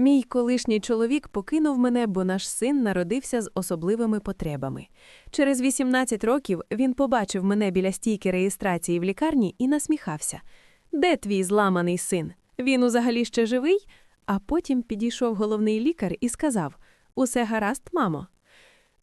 Мій колишній чоловік покинув мене, бо наш син народився з особливими потребами. Через 18 років він побачив мене біля стійки реєстрації в лікарні і насміхався. Де твій зламаний син? Він узагалі ще живий? А потім підійшов головний лікар і сказав: Усе гаразд, мамо.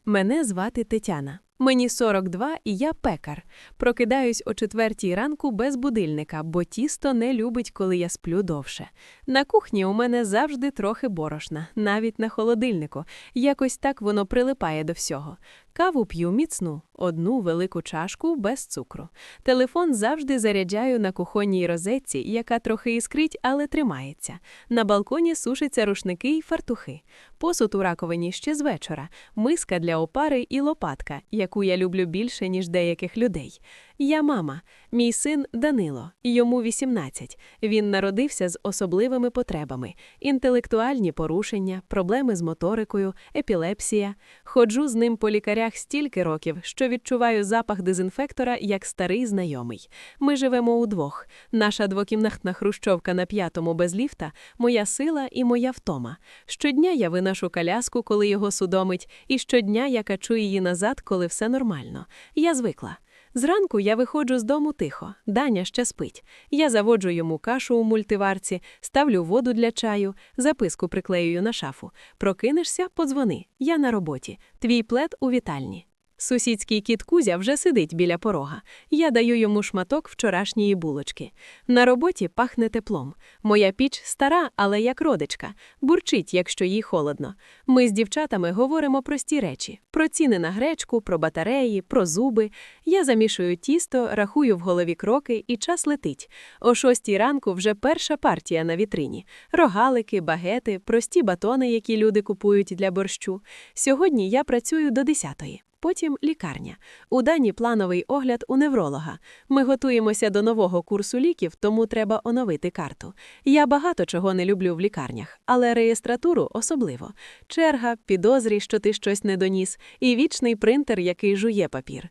Мене звати Тетяна. Мені 42 і я пекар. Прокидаюсь о четвертій ранку без будильника, бо тісто не любить, коли я сплю довше. На кухні у мене завжди трохи борошна, навіть на холодильнику. Якось так воно прилипає до всього. Каву п'ю міцну, одну велику чашку без цукру. Телефон завжди заряджаю на кухонній розетці, яка трохи іскрить, але тримається. На балконі сушаться рушники й фартухи. Посуд у раковині ще з вечора, миска для опари і лопатка, яку я люблю більше, ніж деяких людей. Я мама, мій син Данило, йому 18. Він народився з особливими потребами: інтелектуальні порушення, проблеми з моторикою, епілепсія. Ходжу з ним по лікарях стільки років, що відчуваю запах дезінфектора як старий знайомий. Ми живемо удвох. Наша двокімнатна хрущовка на п'ятому без ліфта, моя сила і моя втома. Щодня я виношу коляску, коли його судомить, і щодня я качу її назад, коли все нормально. Я звикла. Зранку я виходжу з дому тихо, Даня ще спить. Я заводжу йому кашу у мультиварці, ставлю воду для чаю, записку приклеюю на шафу. Прокинешся, подзвони. Я на роботі. Твій плед у вітальні. Сусідський кіт Кузя вже сидить біля порога. Я даю йому шматок вчорашньої булочки. На роботі пахне теплом. Моя піч стара, але як родичка, бурчить, якщо їй холодно. Ми з дівчатами говоримо прості речі: про ціни на гречку, про батареї, про зуби. Я замішую тісто, рахую в голові кроки, і час летить. О шостій ранку вже перша партія на вітрині: рогалики, багети, прості батони, які люди купують для борщу. Сьогодні я працюю до десятої. Потім лікарня. У Дані плановий огляд у невролога. Ми готуємося до нового курсу ліків, тому треба оновити карту. Я багато чого не люблю в лікарнях, але реєстратуру особливо. Черга, підозрі, що ти щось не доніс, і вічний принтер, який жує папір.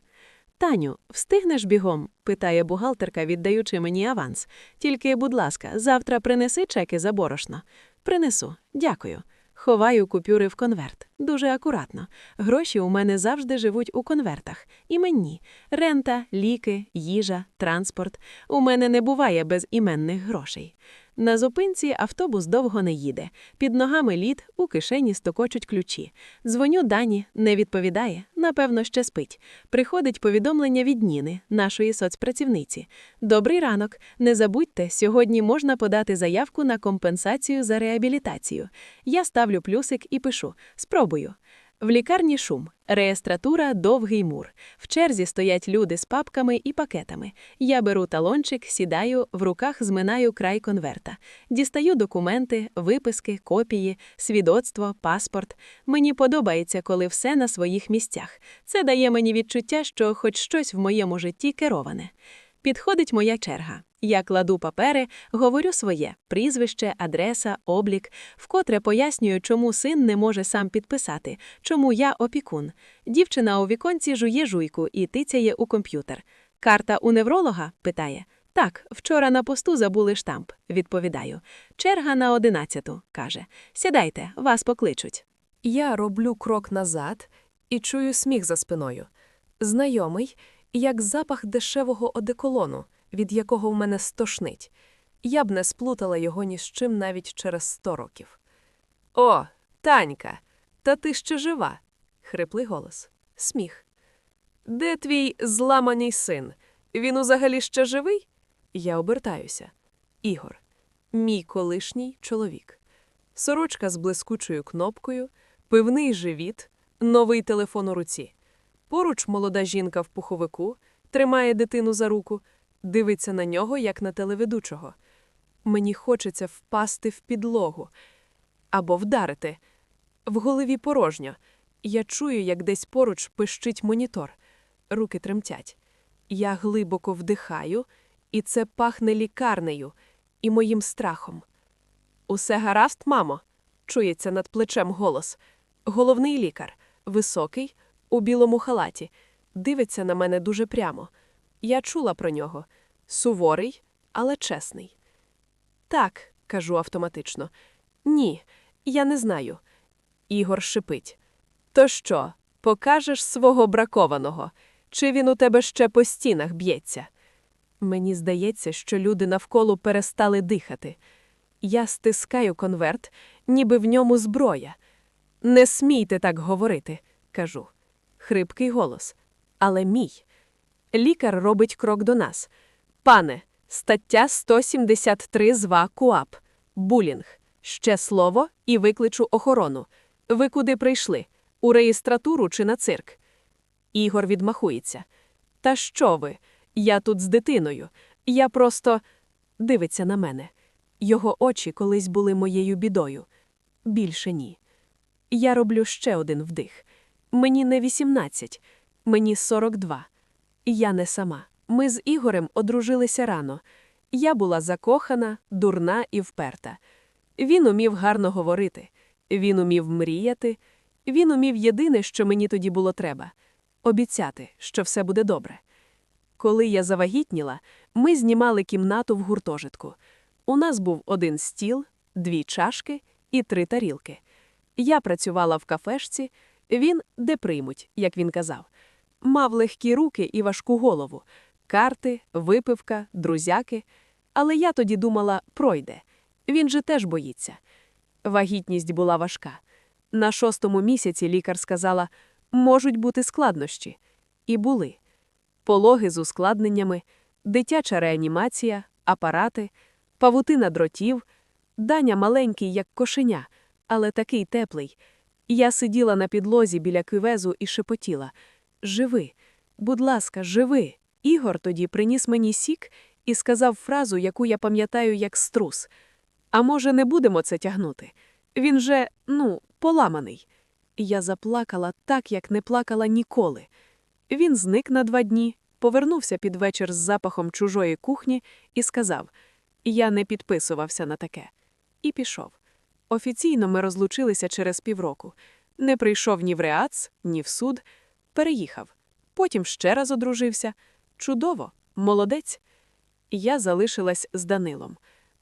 Таню, встигнеш бігом? питає бухгалтерка, віддаючи мені аванс. Тільки, будь ласка, завтра принеси чеки за борошно. Принесу, дякую. Ховаю купюри в конверт. Дуже акуратно. Гроші у мене завжди живуть у конвертах. Іменні. Рента, ліки, їжа, транспорт. У мене не буває без іменних грошей. На зупинці автобус довго не їде. Під ногами лід, у кишені стокочуть ключі. Дзвоню Дані, не відповідає, напевно, ще спить. Приходить повідомлення від Ніни, нашої соцпрацівниці. Добрий ранок. Не забудьте, сьогодні можна подати заявку на компенсацію за реабілітацію. Я ставлю плюсик і пишу: спробую. В лікарні шум, реєстратура довгий мур. В черзі стоять люди з папками і пакетами. Я беру талончик, сідаю, в руках зминаю край конверта. Дістаю документи, виписки, копії, свідоцтво, паспорт. Мені подобається, коли все на своїх місцях. Це дає мені відчуття, що хоч щось в моєму житті кероване. Підходить моя черга. Я кладу папери, говорю своє прізвище, адреса, облік, вкотре пояснюю, чому син не може сам підписати, чому я опікун. Дівчина у віконці жує жуйку і тицяє у комп'ютер. Карта у невролога? питає. Так, вчора на посту забули штамп, відповідаю. Черга на одинадцяту, каже. Сідайте, вас покличуть. Я роблю крок назад і чую сміх за спиною. Знайомий, як запах дешевого одеколону, від якого в мене стошнить. Я б не сплутала його ні з чим навіть через сто років. О, Танька, та ти ще жива. хриплий голос. Сміх. Де твій зламаний син? Він узагалі ще живий? Я обертаюся. Ігор, мій колишній чоловік. Сорочка з блискучою кнопкою, пивний живіт, новий телефон у руці. Поруч молода жінка в пуховику тримає дитину за руку, дивиться на нього, як на телеведучого. Мені хочеться впасти в підлогу або вдарити. В голові порожньо. Я чую, як десь поруч пищить монітор. Руки тремтять. Я глибоко вдихаю, і це пахне лікарнею і моїм страхом. Усе гаразд, мамо, чується над плечем голос. Головний лікар, високий, у білому халаті, дивиться на мене дуже прямо. Я чула про нього суворий, але чесний. Так, кажу автоматично. Ні, Я не знаю. Ігор шипить. То що, покажеш свого бракованого? Чи він у тебе ще по стінах б'ється? Мені здається, що люди навколо перестали дихати. Я стискаю конверт, ніби в ньому зброя. Не смійте так говорити, кажу. Хрипкий голос. Але мій. Лікар робить крок до нас. Пане, стаття 173 зва КУАП. Булінг. Ще слово і викличу охорону. Ви куди прийшли? У реєстратуру чи на цирк? Ігор відмахується. Та що ви? Я тут з дитиною. Я просто дивиться на мене. Його очі колись були моєю бідою. Більше ні. Я роблю ще один вдих. Мені не 18, мені 42. Я не сама. Ми з Ігорем одружилися рано. Я була закохана, дурна і вперта. Він умів гарно говорити, він умів мріяти, він умів єдине, що мені тоді було треба обіцяти, що все буде добре. Коли я завагітніла, ми знімали кімнату в гуртожитку. У нас був один стіл, дві чашки і три тарілки. Я працювала в кафешці, він де приймуть, як він казав. Мав легкі руки і важку голову, карти, випивка, друзяки. Але я тоді думала, пройде. Він же теж боїться. Вагітність була важка. На шостому місяці лікар сказала, можуть бути складнощі. І були. Пологи з ускладненнями, дитяча реанімація, апарати, павутина дротів, Даня маленький, як кошеня, але такий теплий. Я сиділа на підлозі біля кювезу і шепотіла Живи, будь ласка, живи. Ігор тоді приніс мені сік і сказав фразу, яку я пам'ятаю як струс. А може, не будемо це тягнути? Він же, ну, поламаний. Я заплакала так, як не плакала ніколи. Він зник на два дні, повернувся під вечір з запахом чужої кухні і сказав: Я не підписувався на таке. І пішов. Офіційно ми розлучилися через півроку. Не прийшов ні в Реац, ні в суд. Переїхав. Потім ще раз одружився. Чудово, молодець. Я залишилась з Данилом.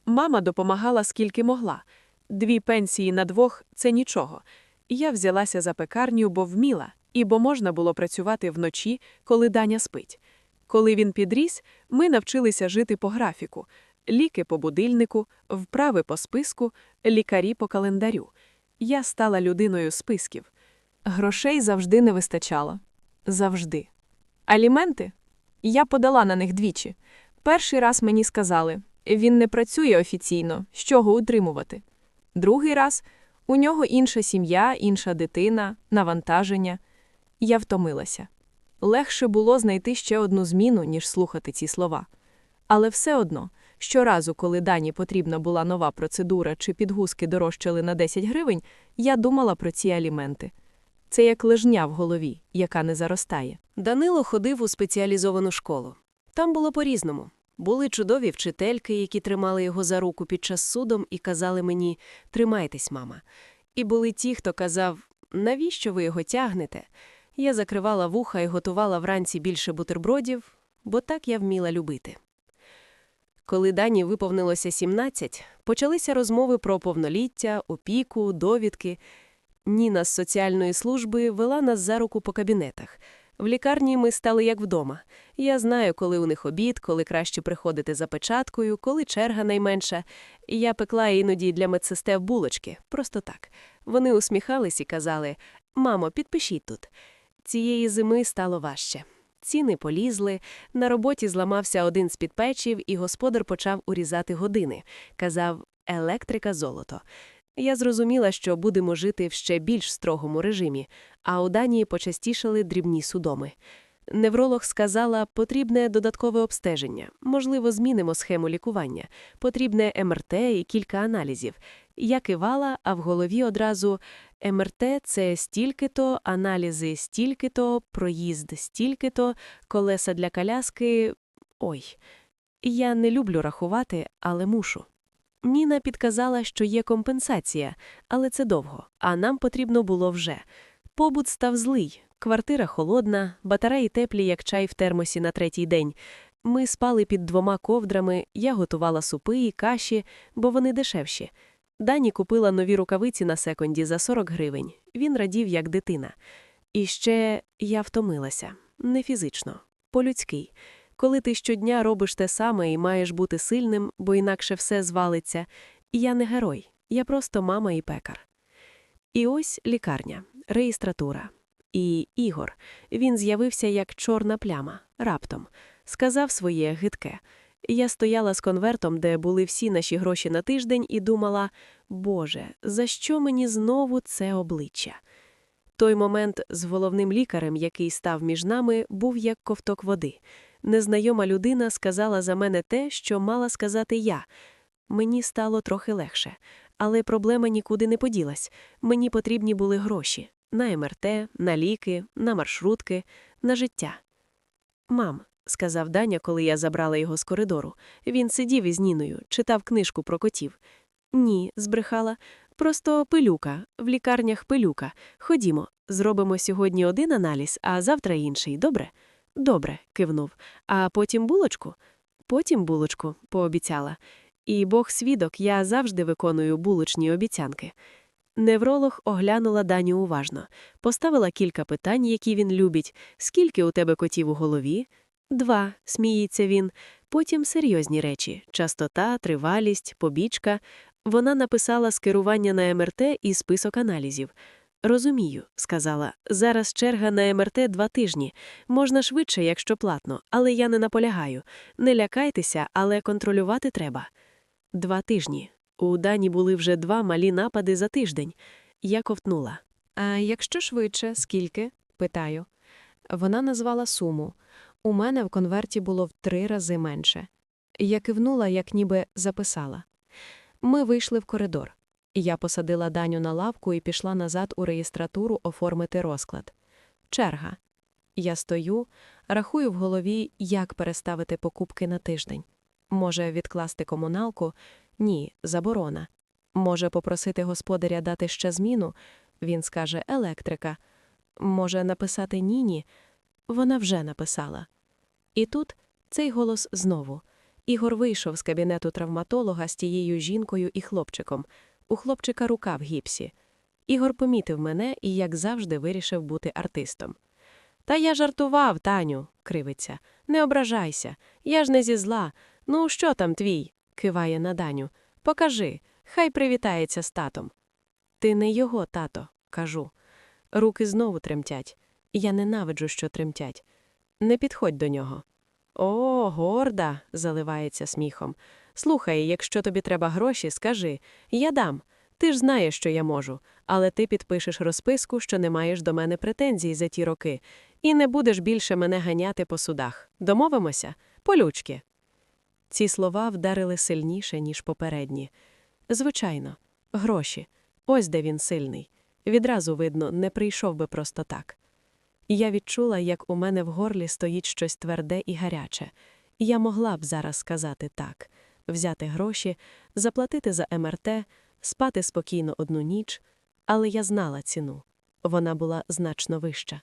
Мама допомагала скільки могла. Дві пенсії на двох це нічого. Я взялася за пекарню, бо вміла, і бо можна було працювати вночі, коли Даня спить. Коли він підріс, ми навчилися жити по графіку: ліки по будильнику, вправи по списку, лікарі по календарю. Я стала людиною списків. Грошей завжди не вистачало. Завжди. Аліменти? Я подала на них двічі. Перший раз мені сказали він не працює офіційно, з чого утримувати. Другий раз у нього інша сім'я, інша дитина, навантаження. Я втомилася. Легше було знайти ще одну зміну, ніж слухати ці слова. Але все одно, щоразу, коли Дані потрібна була нова процедура чи підгузки дорожчали на 10 гривень, я думала про ці аліменти. Це як лежня в голові, яка не заростає. Данило ходив у спеціалізовану школу. Там було по-різному. Були чудові вчительки, які тримали його за руку під час судом і казали мені Тримайтесь, мама. І були ті, хто казав, навіщо ви його тягнете? Я закривала вуха і готувала вранці більше бутербродів, бо так я вміла любити. Коли Дані виповнилося 17, почалися розмови про повноліття, опіку, довідки. Ніна з соціальної служби вела нас за руку по кабінетах. В лікарні ми стали як вдома. Я знаю, коли у них обід, коли краще приходити за печаткою, коли черга найменша. Я пекла іноді для медсестер булочки, просто так. Вони усміхались і казали: Мамо, підпишіть тут. Цієї зими стало важче. Ціни полізли, на роботі зламався один з підпечів, і господар почав урізати години. Казав електрика золото. Я зрозуміла, що будемо жити в ще більш строгому режимі, а у Данії почастішали дрібні судоми. Невролог сказала, потрібне додаткове обстеження, можливо, змінимо схему лікування, потрібне МРТ і кілька аналізів. Я кивала, а в голові одразу МРТ – це стільки-то, аналізи стільки-то, проїзд стільки-то, колеса для коляски. Ой, я не люблю рахувати, але мушу. Ніна підказала, що є компенсація, але це довго, а нам потрібно було вже. Побут став злий, квартира холодна, батареї теплі, як чай в термосі на третій день. Ми спали під двома ковдрами, я готувала супи і каші, бо вони дешевші. Дані купила нові рукавиці на секунді за 40 гривень. Він радів, як дитина. І ще я втомилася. Не фізично, по-людськи. Коли ти щодня робиш те саме і маєш бути сильним, бо інакше все звалиться. Я не герой, я просто мама і пекар. І ось лікарня, реєстратура. І Ігор. Він з'явився як чорна пляма, раптом. Сказав своє гидке. Я стояла з конвертом, де були всі наші гроші на тиждень, і думала: Боже, за що мені знову це обличчя? Той момент з головним лікарем, який став між нами, був як ковток води. Незнайома людина сказала за мене те, що мала сказати я. Мені стало трохи легше, але проблема нікуди не поділась. Мені потрібні були гроші на МРТ, на ліки, на маршрутки, на життя. Мам, сказав Даня, коли я забрала його з коридору. Він сидів із Ніною, читав книжку про котів. Ні, збрехала. Просто пилюка, в лікарнях пилюка. Ходімо, зробимо сьогодні один аналіз, а завтра інший, добре? Добре, кивнув. А потім булочку? Потім булочку, пообіцяла. І Бог свідок, я завжди виконую булочні обіцянки. Невролог оглянула Даню уважно, поставила кілька питань, які він любить. Скільки у тебе котів у голові? Два, сміється він. Потім серйозні речі частота, тривалість, побічка. Вона написала скерування на МРТ і список аналізів. Розумію, сказала. Зараз черга на МРТ два тижні. Можна швидше, якщо платно, але я не наполягаю. Не лякайтеся, але контролювати треба. Два тижні. У Дані були вже два малі напади за тиждень. Я ковтнула. А якщо швидше, скільки? питаю. Вона назвала суму. У мене в конверті було в три рази менше. Я кивнула, як ніби записала. Ми вийшли в коридор. Я посадила Даню на лавку і пішла назад у реєстратуру оформити розклад. Черга. Я стою, рахую в голові, як переставити покупки на тиждень. Може, відкласти комуналку? Ні, заборона. Може, попросити господаря дати ще зміну? Він скаже електрика. Може, написати Ніні? Вона вже написала. І тут цей голос знову. Ігор вийшов з кабінету травматолога з тією жінкою і хлопчиком. У хлопчика рука в гіпсі. Ігор помітив мене і, як завжди, вирішив бути артистом. Та я жартував, Таню, кривиться. Не ображайся. Я ж не зі зла. Ну, що там твій? Киває на Даню. Покажи, хай привітається з татом. Ти не його тато, кажу. Руки знову тремтять. Я ненавиджу, що тремтять. Не підходь до нього. О, горда, заливається сміхом. Слухай, якщо тобі треба гроші, скажи я дам. Ти ж знаєш, що я можу, але ти підпишеш розписку, що не маєш до мене претензій за ті роки, і не будеш більше мене ганяти по судах. Домовимося? Полючки. Ці слова вдарили сильніше, ніж попередні. Звичайно, гроші. Ось де він сильний. Відразу видно, не прийшов би просто так. Я відчула, як у мене в горлі стоїть щось тверде і гаряче. І я могла б зараз сказати так: взяти гроші, заплатити за МРТ, спати спокійно одну ніч, але я знала ціну. Вона була значно вища.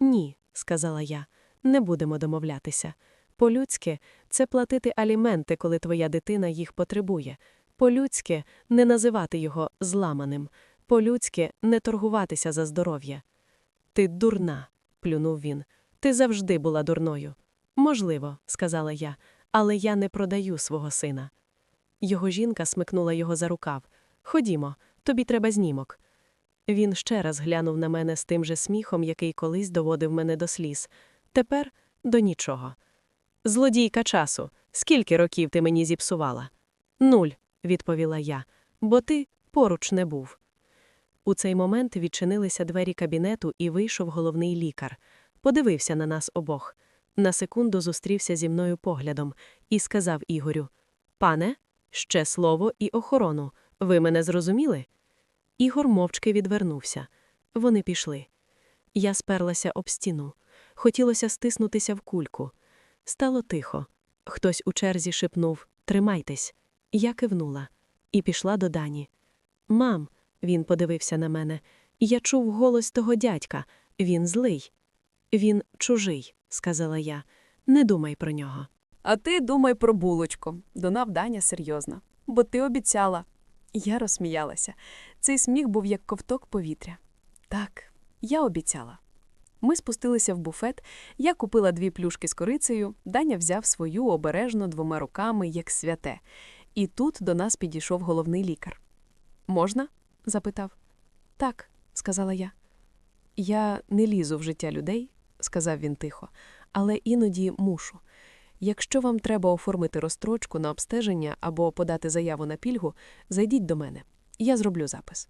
Ні, сказала я, не будемо домовлятися. По-людськи це платити аліменти, коли твоя дитина їх потребує. По-людськи не називати його зламаним. По-людськи не торгуватися за здоров'я. Ти дурна, плюнув він. Ти завжди була дурною. Можливо, сказала я, але я не продаю свого сина. Його жінка смикнула його за рукав. Ходімо, тобі треба знімок. Він ще раз глянув на мене з тим же сміхом, який колись доводив мене до сліз. Тепер до нічого. Злодійка часу, скільки років ти мені зіпсувала? Нуль, відповіла я, бо ти поруч не був. У цей момент відчинилися двері кабінету і вийшов головний лікар. Подивився на нас обох. На секунду зустрівся зі мною поглядом і сказав Ігорю: Пане, ще слово і охорону. Ви мене зрозуміли? Ігор мовчки відвернувся. Вони пішли. Я сперлася об стіну. Хотілося стиснутися в кульку. Стало тихо. Хтось у черзі шепнув Тримайтесь. Я кивнула і пішла до Дані. Мам, він подивився на мене. Я чув голос того дядька. Він злий. Він чужий, сказала я. Не думай про нього. А ти думай про булочку, донав Даня серйозно. Бо ти обіцяла. Я розсміялася. Цей сміх був як ковток повітря. Так, я обіцяла. Ми спустилися в буфет, я купила дві плюшки з корицею, Даня взяв свою обережно двома руками, як святе. І тут до нас підійшов головний лікар. Можна? запитав. Так, сказала я. Я не лізу в життя людей, сказав він тихо, але іноді мушу. Якщо вам треба оформити розстрочку на обстеження або подати заяву на пільгу, зайдіть до мене. Я зроблю запис.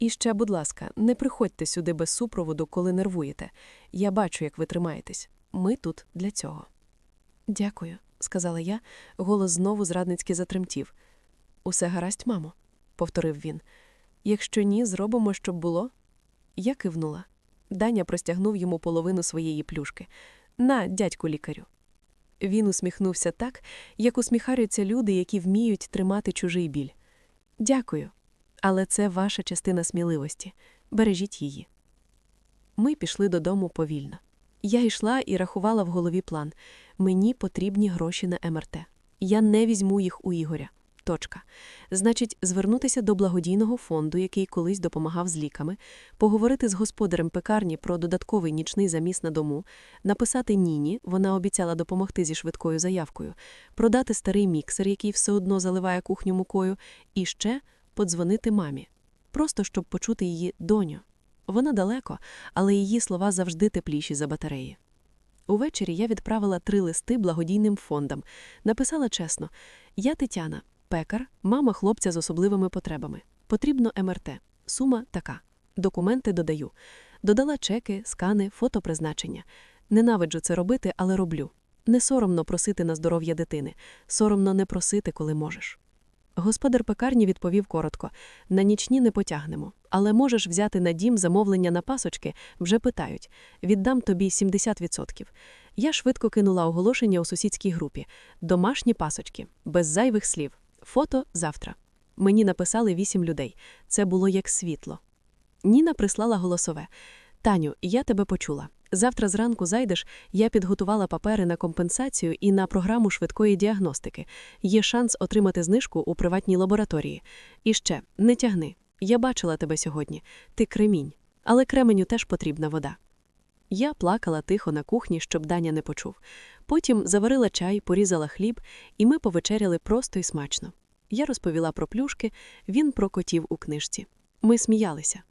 І ще, будь ласка, не приходьте сюди без супроводу, коли нервуєте. Я бачу, як ви тримаєтесь. Ми тут для цього. Дякую, сказала я, голос знову зрадницьки затремтів. Усе гаразд, мамо, повторив він. Якщо ні, зробимо, щоб було. Я кивнула. Даня простягнув йому половину своєї плюшки. На, дядьку лікарю. Він усміхнувся так, як усміхаються люди, які вміють тримати чужий біль. Дякую, але це ваша частина сміливості. Бережіть її. Ми пішли додому повільно. Я йшла і рахувала в голові план. Мені потрібні гроші на МРТ. Я не візьму їх у Ігоря. Точка. Значить, звернутися до благодійного фонду, який колись допомагав з ліками, поговорити з господарем пекарні про додатковий нічний заміс на дому, написати Ніні, вона обіцяла допомогти зі швидкою заявкою, продати старий міксер, який все одно заливає кухню мукою, і ще подзвонити мамі. Просто щоб почути її доню. Вона далеко, але її слова завжди тепліші за батареї. Увечері я відправила три листи благодійним фондам. Написала чесно: Я Тетяна, пекар, мама хлопця з особливими потребами. Потрібно МРТ. Сума така. Документи додаю. Додала чеки, скани, фото призначення. Ненавиджу це робити, але роблю. Не соромно просити на здоров'я дитини. Соромно не просити, коли можеш. Господар пекарні відповів коротко: на нічні не потягнемо, але можеш взяти на дім замовлення на пасочки, вже питають віддам тобі 70%. Я швидко кинула оголошення у сусідській групі: домашні пасочки, без зайвих слів. Фото завтра. Мені написали вісім людей. Це було як світло. Ніна прислала голосове: Таню, я тебе почула. Завтра зранку зайдеш, я підготувала папери на компенсацію і на програму швидкої діагностики. Є шанс отримати знижку у приватній лабораторії. І ще не тягни. Я бачила тебе сьогодні. Ти кремінь. Але кременю теж потрібна вода. Я плакала тихо на кухні, щоб Даня не почув. Потім заварила чай, порізала хліб, і ми повечеряли просто і смачно. Я розповіла про плюшки, він про котів у книжці. Ми сміялися.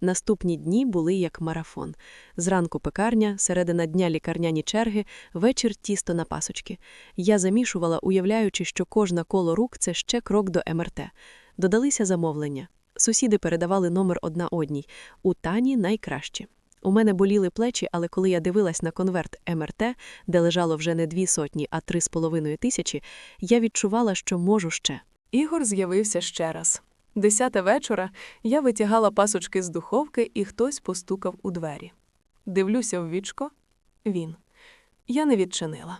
Наступні дні були як марафон. Зранку пекарня, середина дня лікарняні черги, вечір тісто на пасочки. Я замішувала, уявляючи, що кожна коло рук це ще крок до МРТ. Додалися замовлення. Сусіди передавали номер одна одній. У Тані найкраще. У мене боліли плечі, але коли я дивилась на конверт МРТ, де лежало вже не дві сотні, а три з половиною тисячі, я відчувала, що можу ще. Ігор з'явився ще раз. Десята вечора я витягала пасочки з духовки, і хтось постукав у двері. Дивлюся в вічко. Він. Я не відчинила.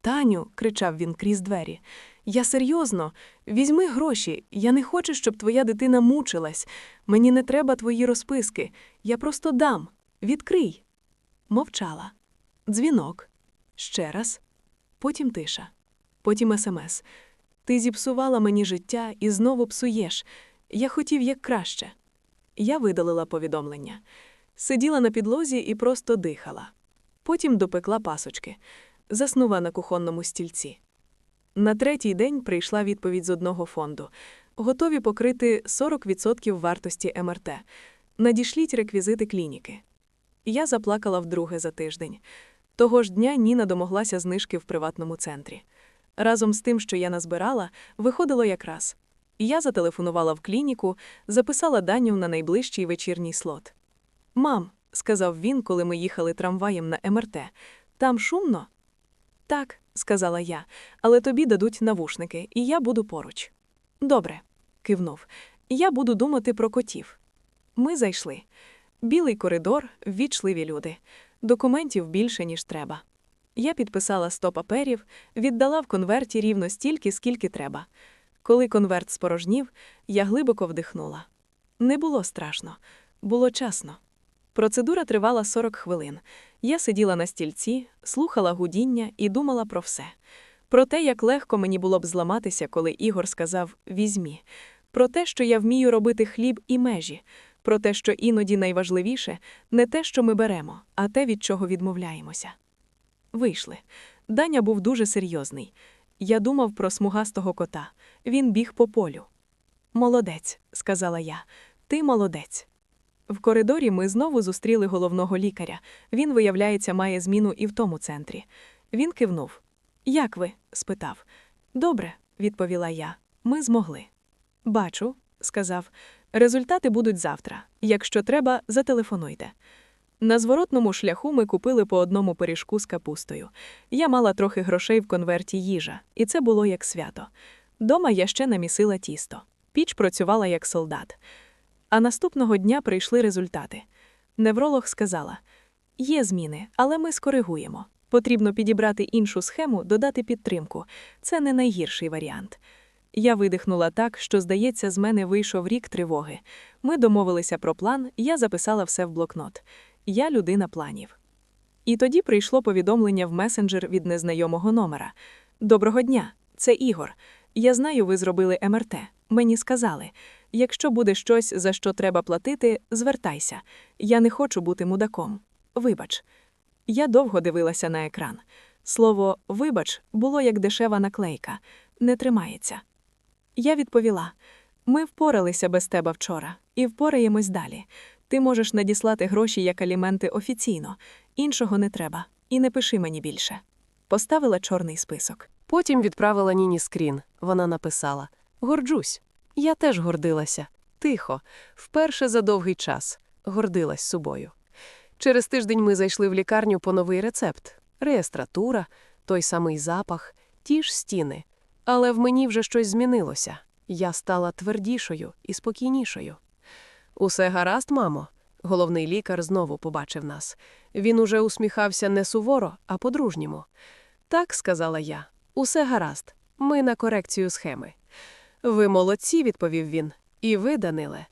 Таню, кричав він крізь двері. Я серйозно, візьми гроші. Я не хочу, щоб твоя дитина мучилась. Мені не треба твої розписки. Я просто дам. Відкрий. Мовчала. Дзвінок. Ще раз. Потім тиша. Потім смс. Ти зіпсувала мені життя і знову псуєш. Я хотів як краще. Я видалила повідомлення. Сиділа на підлозі і просто дихала. Потім допекла пасочки. Заснула на кухонному стільці. На третій день прийшла відповідь з одного фонду. Готові покрити 40% вартості МРТ. Надішліть реквізити клініки. Я заплакала вдруге за тиждень. Того ж дня Ніна домоглася знижки в приватному центрі. Разом з тим, що я назбирала, виходило якраз. Я зателефонувала в клініку, записала Даню на найближчий вечірній слот. Мам, сказав він, коли ми їхали трамваєм на МРТ, там шумно? Так, сказала я, але тобі дадуть навушники, і я буду поруч. Добре, кивнув. Я буду думати про котів. Ми зайшли. Білий коридор, ввічливі люди. Документів більше, ніж треба. Я підписала сто паперів, віддала в конверті рівно стільки, скільки треба. Коли конверт спорожнів, я глибоко вдихнула. Не було страшно, було часно. Процедура тривала 40 хвилин. Я сиділа на стільці, слухала гудіння і думала про все. Про те, як легко мені було б зламатися, коли Ігор сказав Візьмі, про те, що я вмію робити хліб і межі, про те, що іноді найважливіше не те, що ми беремо, а те, від чого відмовляємося. Вийшли. Даня був дуже серйозний. Я думав про смугастого кота. Він біг по полю. Молодець, сказала я. Ти молодець. В коридорі ми знову зустріли головного лікаря. Він, виявляється, має зміну і в тому центрі. Він кивнув. Як ви? спитав. Добре, відповіла я. Ми змогли. Бачу, сказав. Результати будуть завтра. Якщо треба, зателефонуйте. На зворотному шляху ми купили по одному пиріжку з капустою. Я мала трохи грошей в конверті їжа, і це було як свято. Дома я ще намісила тісто. Піч працювала як солдат. А наступного дня прийшли результати. Невролог сказала: є зміни, але ми скоригуємо. Потрібно підібрати іншу схему, додати підтримку. Це не найгірший варіант. Я видихнула так, що, здається, з мене вийшов рік тривоги. Ми домовилися про план, я записала все в блокнот. Я людина планів. І тоді прийшло повідомлення в месенджер від незнайомого номера. Доброго дня, це Ігор. Я знаю, ви зробили МРТ. Мені сказали, якщо буде щось, за що треба платити, звертайся. Я не хочу бути мудаком. Вибач. Я довго дивилася на екран. Слово вибач було як дешева наклейка, не тримається. Я відповіла: ми впоралися без тебе вчора і впораємось далі. Ти можеш надіслати гроші як аліменти офіційно, іншого не треба, і не пиши мені більше. Поставила чорний список. Потім відправила Ніні скрін. Вона написала: Горджусь. Я теж гордилася. Тихо, вперше за довгий час. Гордилась собою. Через тиждень ми зайшли в лікарню по новий рецепт: реєстратура, той самий запах, ті ж стіни. Але в мені вже щось змінилося. Я стала твердішою і спокійнішою. Усе гаразд, мамо. Головний лікар знову побачив нас. Він уже усміхався не суворо, а по-дружньому. Так, сказала я, усе гаразд. Ми на корекцію схеми. Ви молодці, відповів він. І ви, Даниле.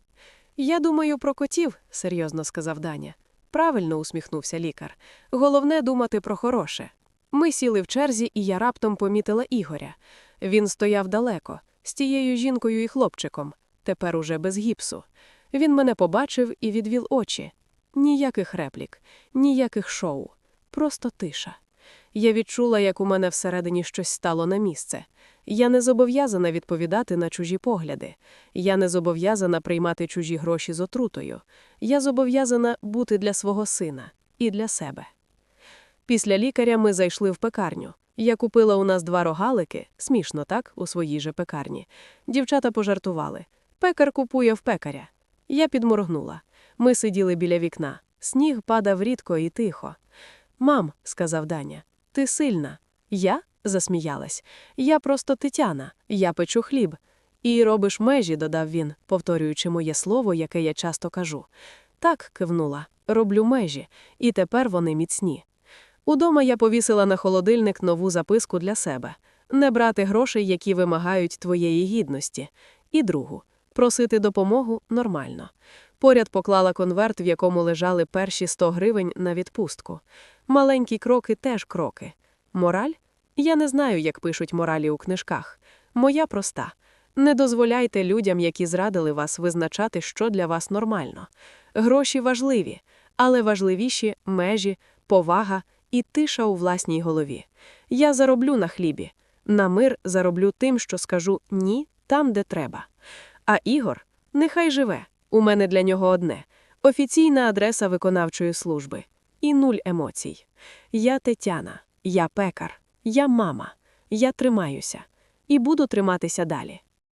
Я думаю про котів, серйозно сказав Даня. Правильно усміхнувся лікар. Головне думати про хороше. Ми сіли в черзі, і я раптом помітила Ігоря. Він стояв далеко, з тією жінкою і хлопчиком, тепер уже без гіпсу. Він мене побачив і відвів очі. Ніяких реплік, ніяких шоу, просто тиша. Я відчула, як у мене всередині щось стало на місце. Я не зобов'язана відповідати на чужі погляди. Я не зобов'язана приймати чужі гроші з отрутою. Я зобов'язана бути для свого сина і для себе. Після лікаря ми зайшли в пекарню. Я купила у нас два рогалики, смішно так, у своїй же пекарні. Дівчата пожартували. Пекар купує в пекаря. Я підморгнула. Ми сиділи біля вікна. Сніг падав рідко і тихо. Мам, сказав Даня, ти сильна. Я? засміялась. Я просто Тетяна, я печу хліб. І робиш межі, додав він, повторюючи моє слово, яке я часто кажу. Так, кивнула, роблю межі, і тепер вони міцні. Удома я повісила на холодильник нову записку для себе не брати грошей, які вимагають твоєї гідності, і другу просити допомогу нормально. Поряд поклала конверт, в якому лежали перші 100 гривень на відпустку. Маленькі кроки теж кроки. Мораль? Я не знаю, як пишуть моралі у книжках. Моя проста. Не дозволяйте людям, які зрадили вас, визначати, що для вас нормально. Гроші важливі, але важливіші межі, повага і тиша у власній голові. Я зароблю на хлібі. На мир зароблю тим, що скажу ні там, де треба. А Ігор, нехай живе. У мене для нього одне офіційна адреса виконавчої служби і нуль емоцій. Я Тетяна, я пекар, я мама, я тримаюся і буду триматися далі.